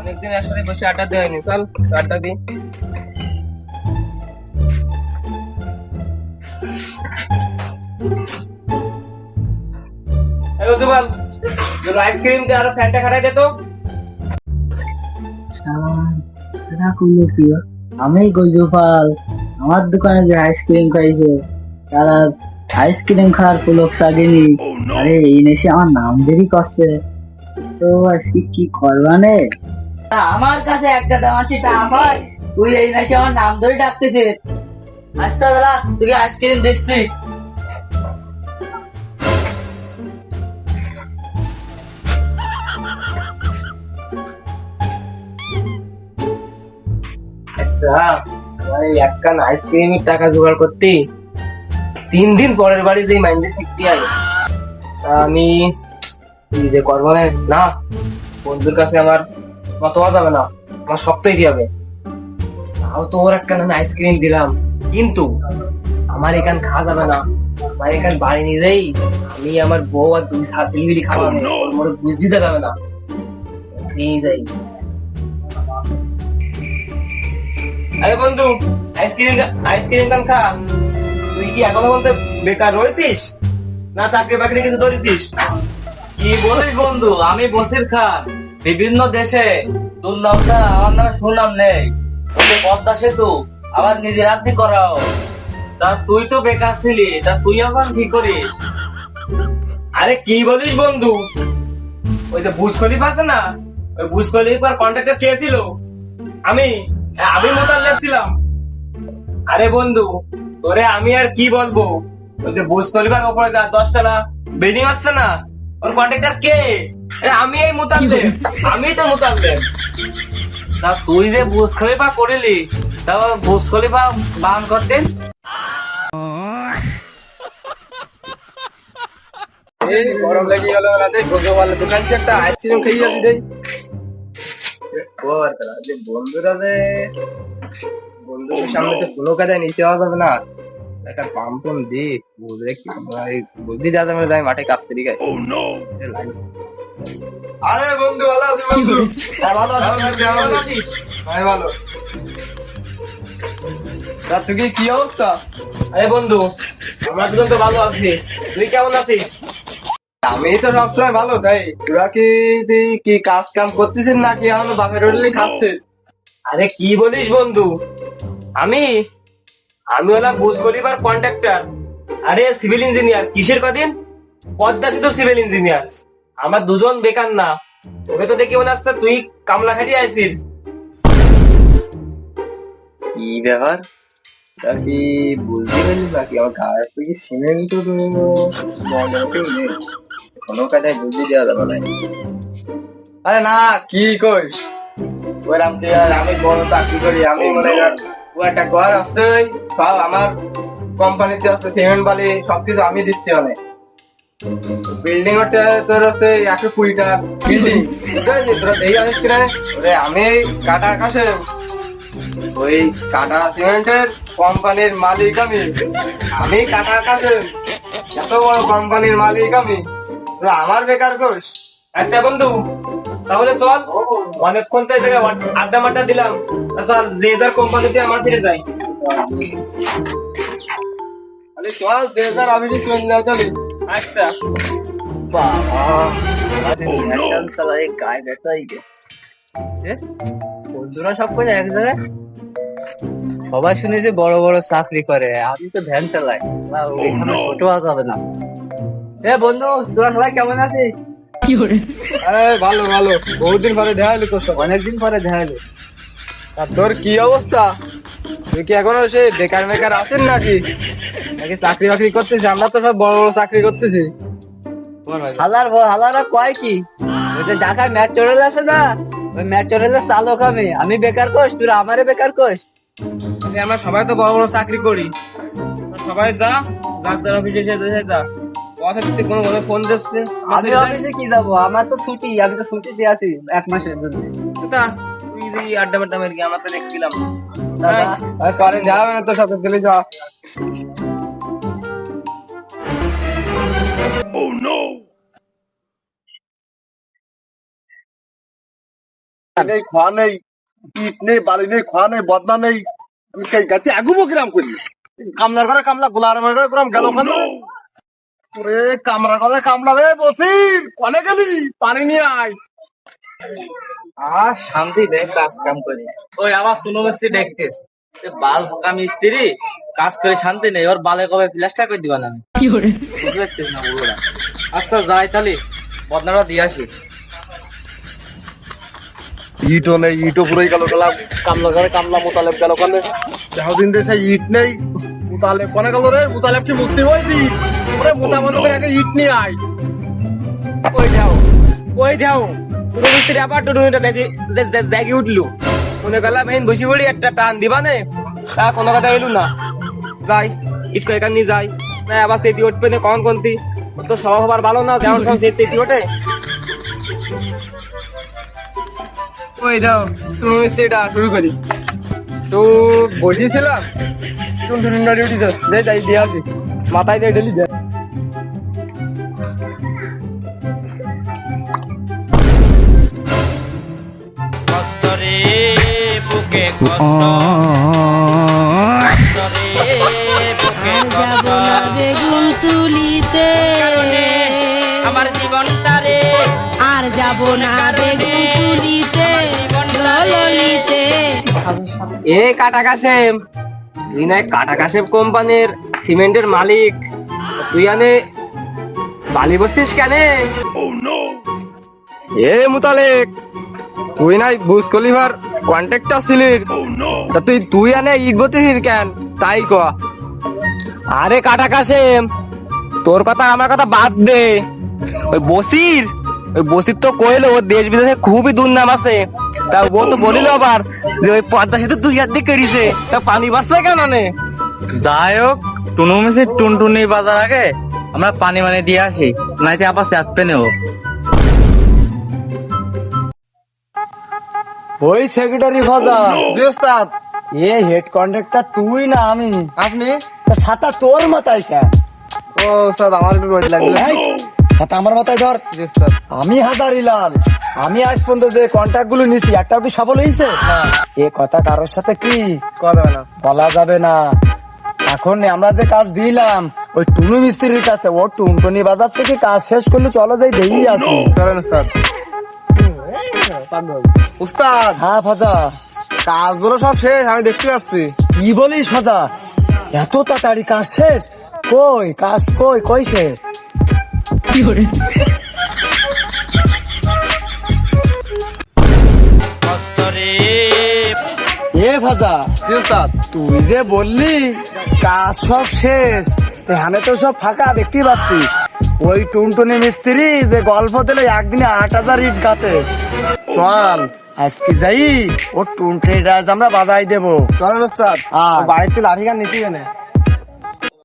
অনেকদিন একসাথে বসে আড্ডা দেওয়া হয়নি চল আড্ডা দিই। এই বন্ধু বল দুটো আইসক্রিম দিয়ে ফ্যানটা খাটাই দে তো। কি আমি গজুপাল। আমার দোকানে যে আইসক্রিম খাইছে তারা আইসক্রিম খাওয়ার পুলক সাগেনি। আরে এই নেশে আমার নাম দেরি করছে। তো আজকে কি করবানে আমার কাছে একটা দাম আছে তা আমার তুই এই নেশে আমার নাম ধরে ডাকতেছে আচ্ছা দাদা তুই আইসক্রিম দিচ্ছি আচ্ছা আমার এই এক কান আইসক্রিমের টাকা জোগাড় করতে তিন দিন পরের বাড়ি যেই মাইন্ডে ফিরতে আমি নিজে করব না বন্ধুর কাছে আমার মত যাবে না। আমার শক্তই কি হবে। তাও তো ওর একটা আমি আইসক্রিম দিলাম। কিন্তু আমার এখান খাওয়া যাবে না। আমার এখান বাড়ি নিজেই আমি আমার বউ আর দুই শাশুড়ি মনে বুঝ দিতে যাবে না। নিয়ে যাই। আরে বন্ধু আইসক্রিম আইসক্রিম কান খা। তুই কি এখনও বলতে বেকার রয়েছিস? না চাকরি বাকরি কিছু ধরেছিস কি বলিস বন্ধু? আমি বসির খান। বিভিন্ন দেশে তোর নামটা আমার নামে সুনাম নেই। ওই পদ্মা সেতু আবার নিজের হাতে করাও। তা তুই তো বেকার ছিলি তা তুই এখন কি করিস? আরে কি বলিস বন্ধু? ওই যে বুস খলিফ আছে না? ওই বুস খলিফার কন্ট্রাক্টর কে ছিল? আমি হ্যাঁ, আমি মোতাল ছিলাম। আরে বন্ধু তোরে আমি আর কি বলব? ওই যে বুস খলিফার উপরে যা দশটা বিল্ডিং আসছে না? ওর কন্ট্রাক্টর কে? আমি এই মোতাল্লে আমি তো মোতাল্লে তা তুই যে বুস খলিফা করিলি তা বুস খলিফা বান করতেন? এই গরম লেগে গেল রাতে দোকান থেকে একটা আইসক্রিম খেয়ে যাবি দেই। বন্ধুরা বন্ধুদের সামনে তো কোনো কাজে হওয়া যাবে না একটা পাম্পন দি বুঝলে কি বুদ্ধি যা যাবে যাই মাঠে কাজ করি গাই আরে বন্ধু ভালো আছি বন্ধু? হ্যাঁ, ভালো আছিস? হ্যাঁ ভালো। তা তুই কি অবস্থা? আরে বন্ধু আমরা দুজন তো ভালো আছি। তুই কেমন আছিস? আমি তো সবসময় ভালো তাই। তোরা কি তুই কি কাজ কাম করতেছিস নাকি? এখনও বাপের হোটেলে খাচ্ছিস? আরে কি বলিস বন্ধু? আমি আমি হলাম বুঝ করিবার কন্ট্রাক্টর আরে সিভিল ইঞ্জিনিয়ার কিসের কদিন? পদ্মা সেতু সিভিল ইঞ্জিনিয়ার আমার দুজন বেকার না। তোকে তো দেখি মনে হচ্ছে তুই কামলা খাটিয়ে আইসিস কি ব্যাপার? কি বুঝতে পারলি বাকি? আমার গায়ে সিমেন্ট তো তুমি নেই কোনো কাজে দেওয়া যাবে না। আরে না কি কইস? ওরাম কি আমি বড় চাকরি করি আমি মনে কর ও একটা ঘর আছে, সব আমার কোম্পানিতে আছে সিমেন্ট বালি, সবকিছু আমি দিচ্ছি অনেক। বিল্ডিং তোর আছে একশো কুড়িটা বিল্ডিং তোরা দেখে আনিস কিনা। আমি কাটা আকাশে, ওই কাটা সিমেন্টের কোম্পানির মালিক আমি। আমি কাটা আকাশে, এত বড় কোম্পানির মালিক আমি। আমার বেকার কোষ আচ্ছা বন্ধু তাহলে চল অনেকক্ষণ তো এই জায়গায় আড্ডা মাড্ডা দিলাম। চল যে যার কোম্পানিতে আমার ফিরে যাই। চল যে যার অফিসে চলে যাও আচ্ছা। বাবা গায়ে বন্ধুরা সব করে এক জায়গায়? সবাই শুনেছে বড় বড় চাকরি করে আমি তো ভ্যান চালাই ছোট হওয়া যাবে না। এ বন্ধু তোরা সবাই কেমন আছিস? আরে ভালো ভালো। বহুদিন পরে দেখা হলো তোর সাথে। অনেকদিন পরে দেখা হলো আর তোর কি অবস্থা? তুই কি এখনও সে বেকার বেকার আছেন নাকি? নাকি চাকরি বাকরি করতেছিস? আমরা তো সব বড় বড় চাকরি করতেছি। হালার হালারা কয় কি? ওই যে ঢাকায় ম্যাট্রোরেল আছে না? ওই ম্যাট্রোরেলের চালক আমি। আমি বেকার কোষ তোরা আমারে বেকার কোষ? আমরা সবাই তো বড় বড় চাকরি করি। সবাই যা যার যার অফিসে যা। কথা দিতে কোনো কোনো ফোন দিচ্ছে? আমি অফিসে কি যাব? আমার তো ছুটি আমি তো ছুটিতে আছি এক মাসের জন্য। তা তুই যদি আড্ডা মাড্ডা মেরে আমরা তো দেখছিলাম। দাদা পরে যাবে না তোর সাথে? গেলে যা। নেই খোয়া নেই ইট নেই বালি নেই খোয়া নেই বদনা নেই। আমি সেই গাছে আগুবো কিরাম করি। কামলার ঘরে কামলা গোলার ঘরে কিরাম গেল ওখানে। ওরে কামলা রে বসির কনে গেলি? পানি নিয়ে আয়। আর শান্তি কাজ কাম করে। ওই আবার শুনো বাল কাজ করে শান্তি নেই ওর বালে কবে প্লাস্টার করে দিবা না। না ওগুলা আচ্ছা যাই তাহলে বদনাটা দিয়ে আসিস। ইটও নেই ইটও পুরোই গেল গেলাম। কামলা ঘরে কামলা মোতালেব গেল ওখানে যতদিন দেশে ইট নেই মোতালেব কনে গেল রে মোতালেব কি মুক্তি হয়েছি মোতা বন্ধ করে ইট নিয়ে আয়। ওই যাও ওই যাও মিস্ত্রি আবার দেখি উঠলু। মনে করলাম, এই পড়ি, একটা টান দিবা নে? তা কোনো কথা না। যাই, ইট কয়েকার নিয়ে যাই। না, আবার সেটি উঠবে না তো ভালো না, যেমন সব সেটি ওঠে। ওই যাও মিস্ত্রিটা, শুরু করি। তো বসেছিলাম টুনটুনি নাড়ি উঠিস দে, যাই, দিয়ে আসি। মাথায় দিয়ে ঢেলি, দে। বুকে কষ্টরে যাব না বেগুন তুলিতে আমার জীবনটা রে। আর যাব না বেগুন তুলিতে ললিতে এ কাটা কাশেম তুই না কাটা কাশেম কোম্পানির সিমেন্টের মালিক। তুই আনে বালি বসতিস কেন? এ মুতালেক তুই নাই বুস ছিলিস তা তুই তুই আনে কেন? তাই ক। আরে কাটা কাশেম তোর কথা আমার কথা বাদ দে। ওই বসির ওই বসির তো কইলো ওর দেশ বিদেশে খুবই দুর্নাম আছে। তা ও তো বলিল আবার যে ওই পদ্মা সেতু দুই হাত দিয়ে কেড়িছে। তা পানি বাঁচছে কেন নে যাই হোক টুনু মিশে টুনটুনি বাজার আগে আমরা পানি মানে দিয়ে আসি। নাইতে আবার চাপতে নেব। ওই সেক্রেটারি ভাজা। জি ওস্তাদ। এ হেড কন্ট্রাক্টর তুই না আমি। আপনি? তা ছাতা তোর মাথায় কেন ও ওস্তাদ আমার একটু রোজ লাগবে এই, ছাতা আমার মাথায় ধর। জি আমি হাজারিলাল আমি আজ পর্যন্ত যে কন্ট্রাক্টগুলো নিছি একটাও কি সফল হয়েছে এ কথা কারোর সাথে কি? কথা না। বলা যাবে না। এখন আমরা যে কাজ দিলাম ওই টুনু মিস্ত্রির কাছে ও টুনটুনি বাজার থেকে কাজ শেষ করলে চলো যাই দেখি আসি। চলেন ওস্তাদ। উস্তাদ। হ্যাঁ ফাজা। কাজগুলো সব শেষ আমি দেখতে পাচ্ছি। কি বলিস ফাজা? এত তাড়াতাড়ি কাজ শেষ? কই কাজ কই কই শেষ? কষ্টরে এ ফাজা তুই যে বললি কাজ সব শেষ এখানে তো সব ফাঁকা দেখতে পাচ্ছি ওই টুনটুনি মিস্ত্রি যে গল্প দিলে একদিনে আট হাজার ইট গাতে। চল আজকে যাই ও টুনটুনি আমরা বাজাই দেবো। চলেন ওস্তাদ। বাড়িতে লাঠি গান নিতে গেলে